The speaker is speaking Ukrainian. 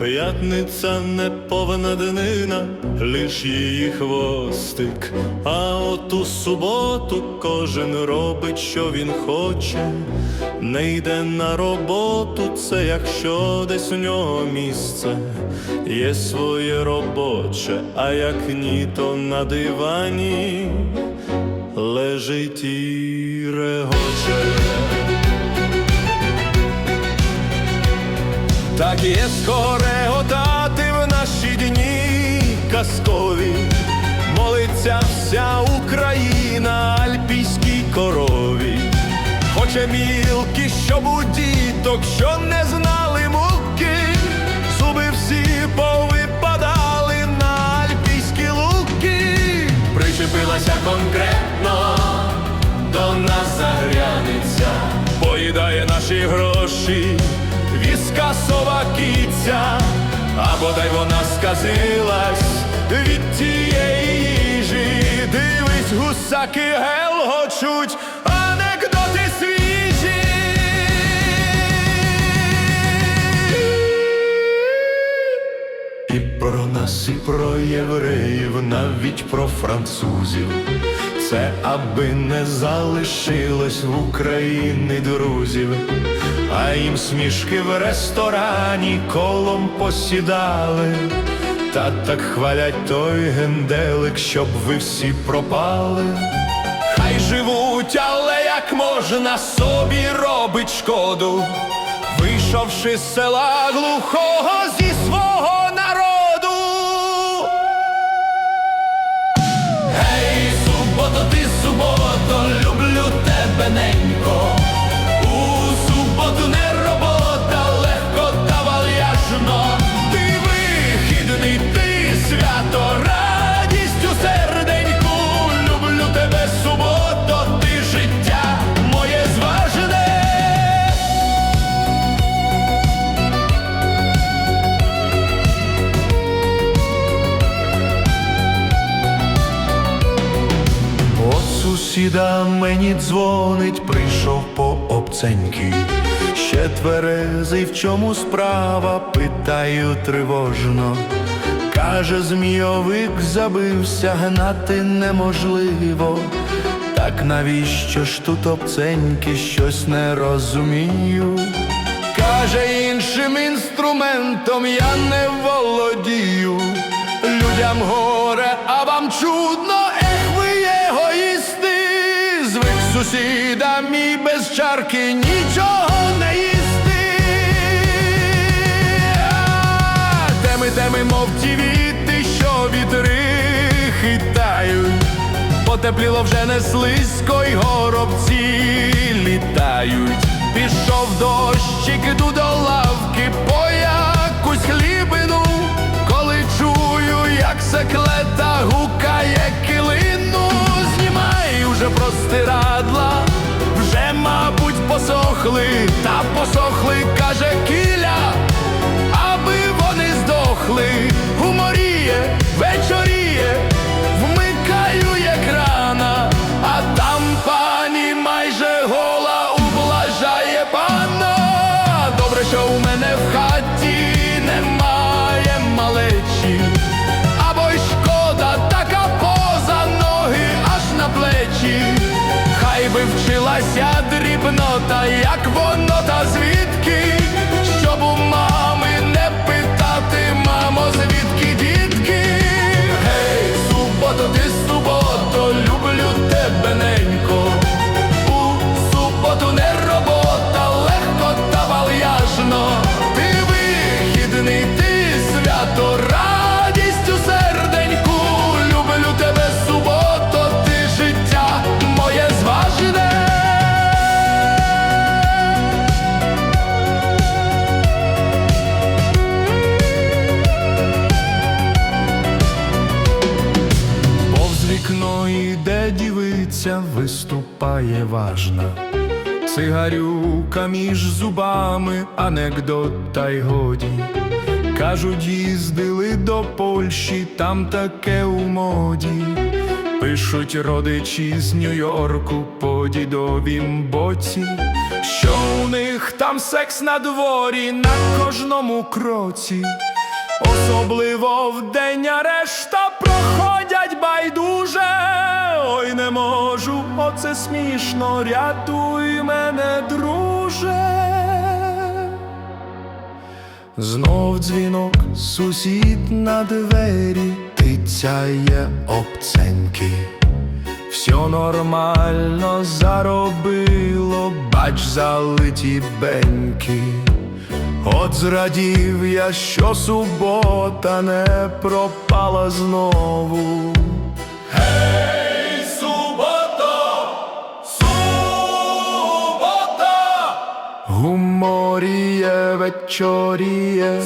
П'ятниця не повна днина, лиш її хвостик. А от у суботу кожен робить, що він хоче, не йде на роботу, це якщо десь у нього місце є своє робоче, а як ні, то на дивані лежить і регоче. Так є скореготати в наші дні казкові, молиться вся Україна альпійській корові, хоче мілки, щоб у діток, що не знали муки, зуби всі повипадали на альпійські луки, причепилася конкретно до нас загряниця, поїдає наші гроші, віска сова киця, а бодай вона сказилась від тієї їжі, дивись, гусаки гелгочуть. І про нас, і про євреїв, навіть про французів. Це аби не залишилось в Україні друзів, а їм смішки в ресторані колом посідали, та так хвалять той генделик, щоб ви всі пропали. Хай живуть, але як можна собі робить шкоду, вийшовши з села глухого зі свого субото, люблю тебе ненько. Сусіда мені дзвонить, прийшов по обценьки. Ще тверезий, в чому справа, питаю тривожно. Каже, змійовик забився, гнати неможливо. Так навіщо ж тут обценьки, щось не розумію. Каже, іншим інструментом я не володію. Людям горе, а вам чудно, сусіда мій без чарки нічого не їсти. А, Теми, теми, мов ті віти, що вітри хитають. Потепліло вже не слизько, й горобці літають. Пішов дощик, іду до посохли, та посохли, каже кіля, дівиця, виступає важна. Цигарюка між зубами, анекдот та й годі. Кажуть, їздили до Польщі, там таке у моді. Пишуть родичі з Нью-Йорку по дідовім боці. що у них там секс на дворі на кожному кроці, особливо вдень, а решта проходять байдуже. Можу, оце смішно, рятуй мене, друже. Знов дзвінок, сусід на двері тицяє обценьки. Все нормально заробило, бач залиті беньки. От зрадів я, що субота не пропала знову. Гуморіє, вечоріє.